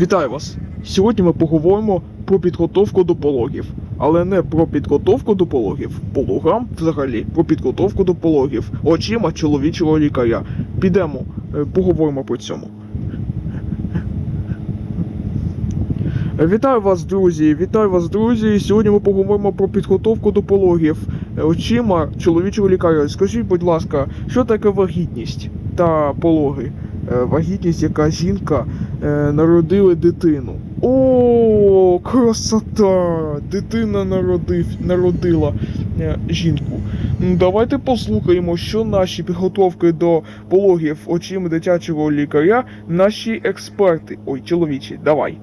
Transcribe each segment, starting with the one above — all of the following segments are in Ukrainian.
Вітаю вас! Сьогодні ми поговоримо про підготовку до пологів, але не про підготовку до пологів, пологам взагалі, про підготовку до пологів очима чоловічого лікаря. Підемо, е, поговоримо про цьому. Вітаю вас, друзі! Вітаю вас, друзі! Сьогодні ми поговоримо про підготовку до пологів е, очима чоловічого лікаря. Скажіть, будь ласка, що таке вагітність та пологи? Е, Вагітність, яка жінка е, народили дитину. О, красота! Дитина народив, народила е, жінку. Давайте послухаємо, що наші підготовки до пологів очима дитячого лікаря, наші експерти. Ой, чоловічі, давай.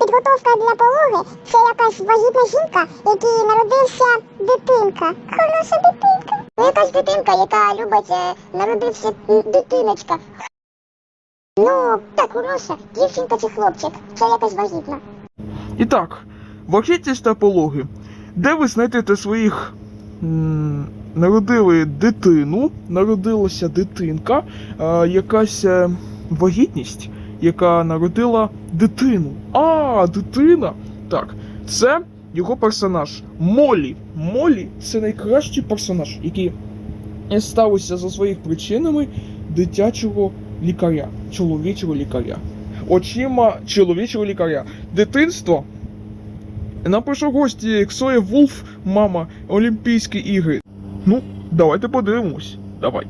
Підготовка для пологи це якась вагітна жінка, якій народився дитинка. Хороша дитинка. Ну, якась дитинка, яка любить народився дитиночка. Ну, так, хороша, дівчинка чи хлопчик, це якась вагітна. І так, вагітність та пологи. Де ви знайдете своїх. Народили дитину, народилася дитинка, а, якась е, вагітність, яка народила дитину. А, дитина! Так, це його персонаж. Молі. Молі це найкращий персонаж, який ставився за своїх причинами дитячого лікаря, чоловічого лікаря. Очима чоловічого лікаря. Дитинство. Нам прийшов гості Ксоя Вулф, мама, Олімпійські ігри. Ну, давайте подивимось. Давай.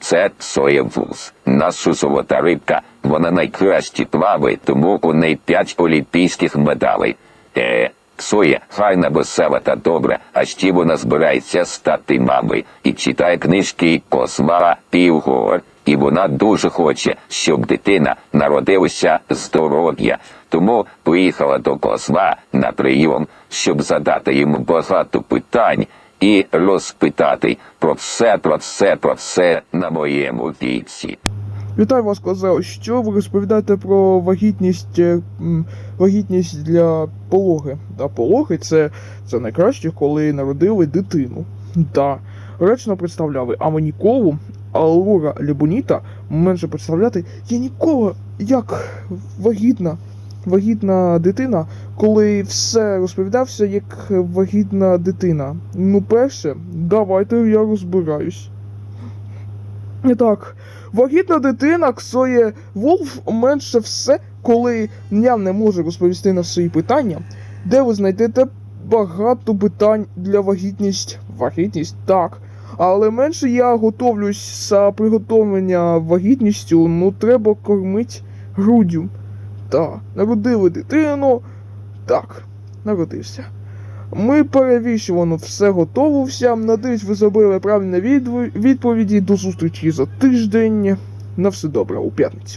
Це соєвуз. Наша золота рибка. Вона найкраще плаває, тому у неї п'ять олімпійських медалей. Е, Соя файна, весела та добра, а ще вона збирається стати мамою і читає книжки Косма Півгор. І вона дуже хоче, щоб дитина народилася здоров'я. Тому приїхала до Косма на прийом, щоб задати йому багато питань і розпитати про все, про все, про все на моєму віці. Вітаю вас, Козел. Що ви розповідаєте про вагітність, е, вагітність для пологи? Та пологи це, це найкраще, коли народили дитину. Та речно представляли, а ми ніколи, Алура Лебоніта менше представляти, я ніколи як вагітна. Вагітна дитина, коли все розповідався як вагітна дитина. Ну, перше, давайте я розбираюсь. Так, вагітна дитина Ксоє Волф менше все, коли я не можу розповісти на свої питання, де ви знайдете багато питань для вагітність. Вагітність так. Але менше я готовлюсь за приготовлення вагітністю, ну треба кормити груддю. Так, народили дитину. Так, народився. Ми перевішувано все готово все. Надіюсь, ви зробили правильні відповіді. До зустрічі за тиждень. На все добре у п'ятницю.